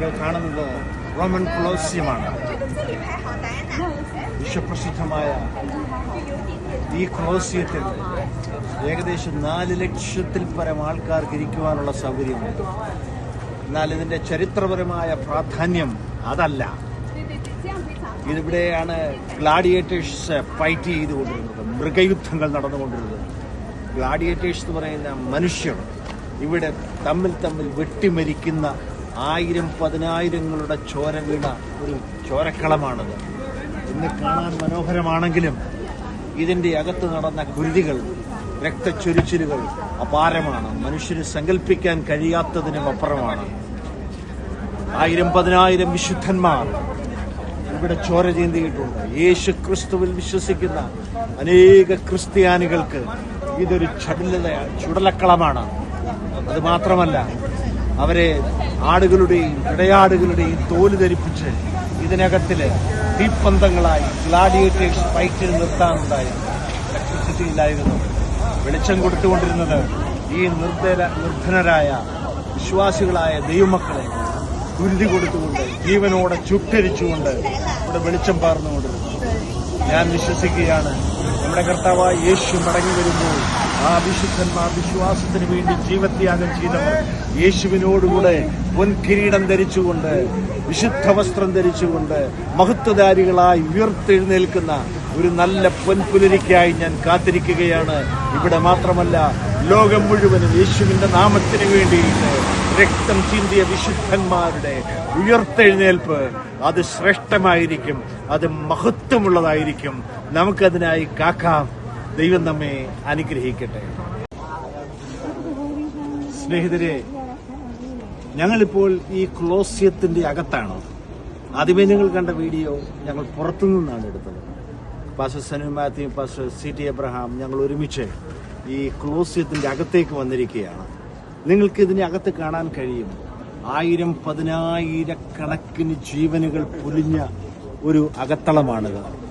Roman കൊളോസിയമാണ്. വിശ്വപ്രസിദ്ധമായ ഈ കൊളോസിയത്തിൽ ഏകദേശം നാല് ലക്ഷത്തിൽ പരം ആൾക്കാർക്ക് ഇരിക്കുവാനുള്ള സൗകര്യമുണ്ട് എന്നാൽ ഇതിന്റെ ചരിത്രപരമായ പ്രാധാന്യം അതല്ല. ഇതിവിടെയാണ് ഗ്ലാഡിയേറ്റേഴ്സ് ഫൈറ്റ് ചെയ്തുകൊണ്ടിരുന്നത്. മൃഗയുദ്ധങ്ങൾ നടന്നുകൊണ്ടിരുന്നത്. ഗ്ലാഡിയേറ്റേഴ്സ് എന്ന് പറയുന്ന മനുഷ്യർ ഇവിടെ തമ്മിൽ തമ്മിൽ വെട്ടിമരിക്കുന്ന ആയിരം പതിനായിരങ്ങളുടെ ചോര വീണ ഒരു ചോരക്കളമാണത്. ഇന്ന് കാണാൻ മനോഹരമാണെങ്കിലും ഇതിന്റെ അകത്ത് നടന്ന കുരുതികൾ രക്തച്ചൊരിച്ചിലുകൾ അപാരമാണ്. മനുഷ്യന് സങ്കല്പിക്കാൻ കഴിയാത്തതിനും അപ്പുറമാണ്. ആയിരം പതിനായിരം വിശുദ്ധന്മാർ ഇവിടെ ചോര ചീന്തിയിട്ടുണ്ട്. യേശു ക്രിസ്തുവിൽ വിശ്വസിക്കുന്ന അനേക ക്രിസ്ത്യാനികൾക്ക് ഇതൊരു ചടുലത ചുടലക്കളമാണ്. അത് മാത്രമല്ല അവരെ ആടുകളുടെയും ഇടയാടുകളുടെയും തോൽ ധരിപ്പിച്ച് ഇതിനകത്തിൽ തീപ്പന്തങ്ങളായി ഗ്ലാഡിയേറ്റേഴ്സ് ഫൈറ്റിൽ നിർത്താനുണ്ടായിരുന്നു ഇലക്ട്രിസിറ്റി ഇല്ലായിരുന്നു വെളിച്ചം കൊടുത്തുകൊണ്ടിരുന്നത് ഈ നിർദ്ധര നിർധനരായ വിശ്വാസികളായ ദൈവമക്കളെ ഉരുതി കൊടുത്തുകൊണ്ട് ജീവനോടെ ചുട്ടരിച്ചുകൊണ്ട് ഇവിടെ വെളിച്ചം പാർന്നുകൊണ്ടിരുന്നു. ഞാൻ വിശ്വസിക്കുകയാണ് നമ്മുടെ കർത്താവായ യേശു മടങ്ങി വരുമ്പോൾ ആ വിശുദ്ധന്മാർ വിശ്വാസത്തിന് വേണ്ടി ജീവത്യാഗം ചെയ്തവർ യേശുവിനോടുകൂടെ പൊൻകിരീടം ധരിച്ചുകൊണ്ട് വിശുദ്ധ വസ്ത്രം ധരിച്ചുകൊണ്ട് മഹത്വധാരികളായി ഉയർത്തെഴുന്നേൽക്കുന്ന ഒരു നല്ല പൊൻപുലരിക്കായി ഞാൻ കാത്തിരിക്കുകയാണ്. ഇവിടെ മാത്രമല്ല ലോകം മുഴുവനും യേശുവിന്റെ നാമത്തിന് വേണ്ടിയിട്ട് രക്തം ചിന്തിയ വിശുദ്ധന്മാരുടെ ഉയർത്തെഴുന്നേൽപ്പ്. അത് ശ്രേഷ്ഠമായിരിക്കും. അത് മഹത്വമുള്ളതായിരിക്കും. നമുക്കതിനായി കാക്കാം. ദൈവം നമ്മെ അനുഗ്രഹിക്കട്ടെ. സ്നേഹിതരെ ഞങ്ങളിപ്പോൾ ഈ ക്ലോസ്യത്തിന്റെ അകത്താണ്? ആദ്യമേ നിങ്ങൾ കണ്ട വീഡിയോ ഞങ്ങൾ പുറത്തു നിന്നാണ് എടുത്തത്. Pastor Sanu Mathew pastor C T Abraham ഞങ്ങൾ ഒരുമിച്ച് ഈ ക്ലോസ്യത്തിന്റെ അകത്തേക്ക് വന്നിരിക്കുകയാണ്. നിങ്ങൾക്ക് ഇതിനെ അകത്ത് കാണാൻ കഴിയും. ആയിരം പതിനായിരക്കണക്കിന് ജീവനുകൾ പൊലിഞ്ഞ ഒരു അകത്തളമാണിത്.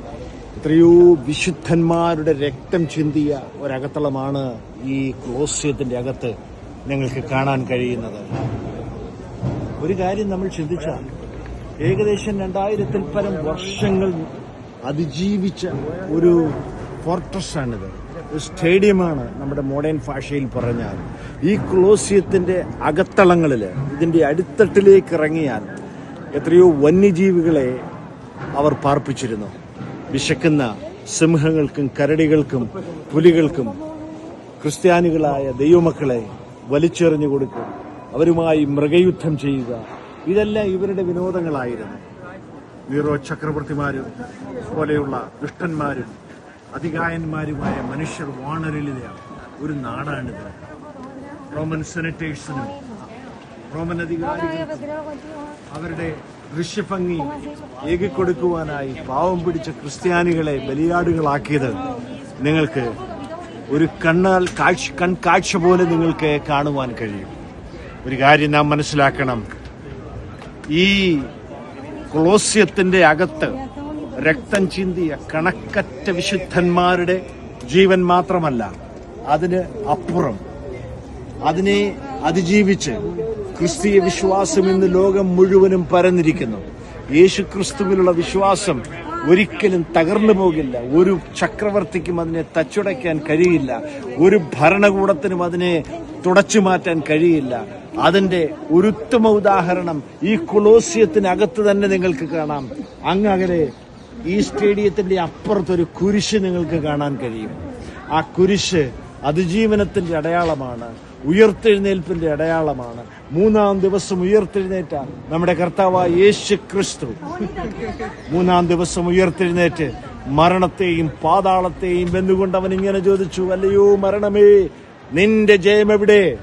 എത്രയോ വിശുദ്ധന്മാരുടെ രക്തം ചിന്തിയ ഒരകത്തളമാണ് ഈ ക്ലോസ്യത്തിന്റെ അകത്ത് നിങ്ങൾക്ക് കാണാൻ കഴിയുന്നത്. ഒരു കാര്യം നമ്മൾ ചിന്തിച്ചാൽ ഏകദേശം രണ്ടായിരത്തിൽ പരം വർഷങ്ങൾ അതിജീവിച്ച ഒരു ഒരു സ്റ്റേഡിയമാണ് നമ്മുടെ മോഡേൺ ഭാഷയിൽ പറഞ്ഞാൽ. ഈ കൊളോസിയത്തിന്റെ അകത്തളങ്ങളിൽ ഇതിന്റെ അടിത്തട്ടിലേക്ക് ഇറങ്ങിയാൽ എത്രയോ വന്യജീവികളെ അവർ പാർപ്പിച്ചിരുന്നു. വിശക്കുന്ന സിംഹങ്ങൾക്കും കരടികൾക്കും പുലികൾക്കും ക്രിസ്ത്യാനികളായ ദൈവമക്കളെ വലിച്ചെറിഞ്ഞു കൊടുക്കുക അവരുമായി മൃഗയുദ്ധം ചെയ്യുക. ഇതെല്ലാം ഇവരുടെ വിനോദങ്ങളായിരുന്നു. നീറോ ചക്രവർത്തിമാരും പോലെയുള്ള ദുഷ്ടന്മാരും അതികായന്മാരുമായ മനുഷ്യർ വാണരലിത ഒരു നാടാണിത്. റോമൻ സെനറ്റേഴ്സിനും റോമൻ അധികാരികൾ അവരുടെ ദൃശ്യഭംഗി ഏകിക്കൊടുക്കുവാനായി പാവം പിടിച്ച ക്രിസ്ത്യാനികളെ ബലിയാടുകളാക്കിയത് നിങ്ങൾക്ക് ഒരു കണ്ണാൽ കാഴ്ച കൺകാഴ്ച പോലെ നിങ്ങൾക്ക് കാണുവാൻ കഴിയും. ഒരു കാര്യം നാം മനസ്സിലാക്കണം. ഈ ക്ലോസ്യത്തിന്റെ അകത്ത് രക്തം ചിന്തിയ കണക്കറ്റ വിശുദ്ധന്മാരുടെ ജീവൻ മാത്രമല്ല അതിന് അപ്പുറം അതിനെ അതിജീവിച്ച് ക്രിസ്തീയ വിശ്വാസം ഇന്ന് ലോകം മുഴുവനും പരന്നിരിക്കുന്നു. യേശു ക്രിസ്തുവിലുള്ള വിശ്വാസം ഒരിക്കലും തകർന്നു പോകില്ല. ഒരു ചക്രവർത്തിക്കും അതിനെ തച്ചുടയ്ക്കാൻ കഴിയില്ല. ഒരു ഭരണകൂടത്തിനും അതിനെ തുടച്ചു മാറ്റാൻ കഴിയില്ല. അതിന്റെ ഒരു ഉത്തമ ഉദാഹരണം ഈ കൊളോസിയത്തിനകത്ത് തന്നെ നിങ്ങൾക്ക് കാണാം. അങ്ങകലെ ഈ സ്റ്റേഡിയത്തിന്റെ അപ്പുറത്തൊരു കുരിശ് നിങ്ങൾക്ക് കാണാൻ കഴിയും. ആ കുരിശ് അതിജീവനത്തിന്റെ അടയാളമാണ് ഉയർത്തെഴുന്നേൽപ്പിന്റെ അടയാളമാണ്. മൂന്നാം ദിവസം ഉയർത്തെഴുന്നേറ്റ നമ്മുടെ കർത്താവായ യേശു ക്രിസ്തു മൂന്നാം ദിവസം ഉയർത്തെഴുന്നേറ്റ് മരണത്തെയും പാതാളത്തെയും വെന്നുകൊണ്ട് അവൻ ഇങ്ങനെ ചോദിച്ചു അല്ലയോ മരണമേ നിന്റെ ജയം എവിടെ?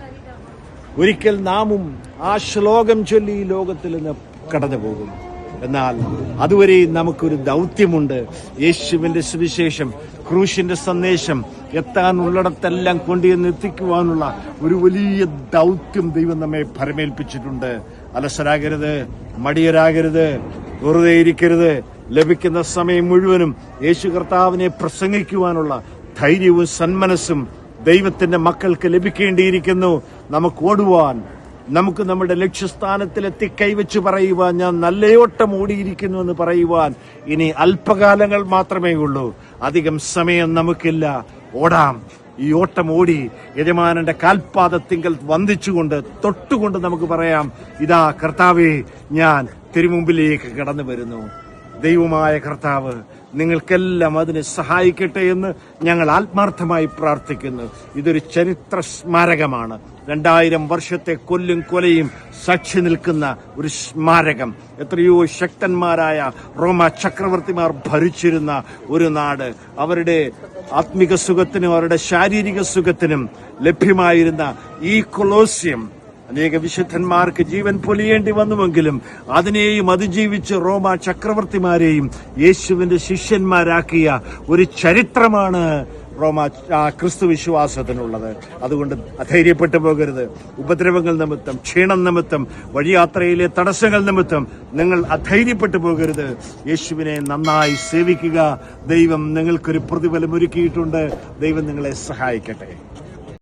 ഒരിക്കൽ നാമും ആ ശ്ലോകം ചൊല്ലി ഈ ലോകത്തിൽ നിന്ന് കടന്നു പോകും എന്നാൽ അതുവരെ നമുക്കൊരു ദൗത്യമുണ്ട്. യേശുവിന്റെ സുവിശേഷം ക്രൂശിന്റെ സന്ദേശം എത്താനുള്ളിടത്തെല്ലാം കൊണ്ടുവന്ന് എത്തിക്കുവാനുള്ള ഒരു വലിയ ദൗത്യം ദൈവം നമ്മെ ഭരമേൽപ്പിച്ചിട്ടുണ്ട്. അലസരാകരുത് മടിയരാകരുത് വെറുതെ ഇരിക്കരുത്. ലഭിക്കുന്ന സമയം മുഴുവനും യേശു കർത്താവിനെ പ്രസംഗിക്കുവാനുള്ള ധൈര്യവും സന്മനസ്സും ദൈവത്തിന്റെ മക്കൾക്ക് ലഭിക്കേണ്ടിയിരിക്കുന്നു. നമുക്ക് ഓടുവാൻ നമുക്ക് നമ്മുടെ ലക്ഷ്യസ്ഥാനത്തിലെത്തി കൈവച്ച് പറയുവാൻ ഞാൻ നല്ലയോട്ടം ഓടിയിരിക്കുന്നു എന്ന് പറയുവാൻ ഇനി അല്പകാലങ്ങൾ മാത്രമേ ഉള്ളൂ. അധികം സമയം നമുക്കില്ല. ഓടാം. ഈ ഓട്ടം ഓടി യജമാനന്റെ കാൽപാദത്തിങ്കൽ വന്ദിച്ചുകൊണ്ട് തൊട്ടുകൊണ്ട് നമുക്ക് പറയാം ഇതാ കർത്താവേ ഞാൻ തിരുമുമ്പിലേക്ക് കടന്നു വരുന്നു. ദൈവമായ കർത്താവ് നിങ്ങൾക്കെല്ലാം അതിനെ സഹായിക്കട്ടെ എന്ന് ഞങ്ങൾ ആത്മാർത്ഥമായി പ്രാർത്ഥിക്കുന്നു. ഇതൊരു ചരിത്ര സ്മാരകമാണ്. രണ്ടായിരം വർഷത്തെ കൊല്ലും കൊലയും സാക്ഷി നിൽക്കുന്ന ഒരു സ്മാരകം. എത്രയോ ശക്തന്മാരായ റോമ ചക്രവർത്തിമാർ ഭരിച്ചിരുന്ന ഒരു നാട്. അവരുടെ ആത്മിക സുഖത്തിനും അവരുടെ ശാരീരിക സുഖത്തിനും ലഭ്യമായിരുന്ന ഈ കൊളോസ്യം അനേക വിശുദ്ധന്മാർക്ക് ജീവൻ പൊലിയേണ്ടി വന്നുവെങ്കിലും അതിനെയും അതിജീവിച്ച് റോമ ചക്രവർത്തിമാരെയും യേശുവിന്റെ ശിഷ്യന്മാരാക്കിയ ഒരു ചരിത്രമാണ് റോമ ക്രിസ്തു വിശ്വാസത്തിനുള്ളത്. അതുകൊണ്ട് അധൈര്യപ്പെട്ടു പോകരുത്. ഉപദ്രവങ്ങൾ നിമിത്തം ക്ഷീണം നിമിത്തം വഴിയാത്രയിലെ തടസ്സങ്ങൾ നിമിത്തം നിങ്ങൾ അധൈര്യപ്പെട്ടു പോകരുത്. യേശുവിനെ നന്നായി സേവിക്കുക. ദൈവം നിങ്ങൾക്കൊരു പ്രതിഫലം ഒരുക്കിയിട്ടുണ്ട്. ദൈവം നിങ്ങളെ സഹായിക്കട്ടെ.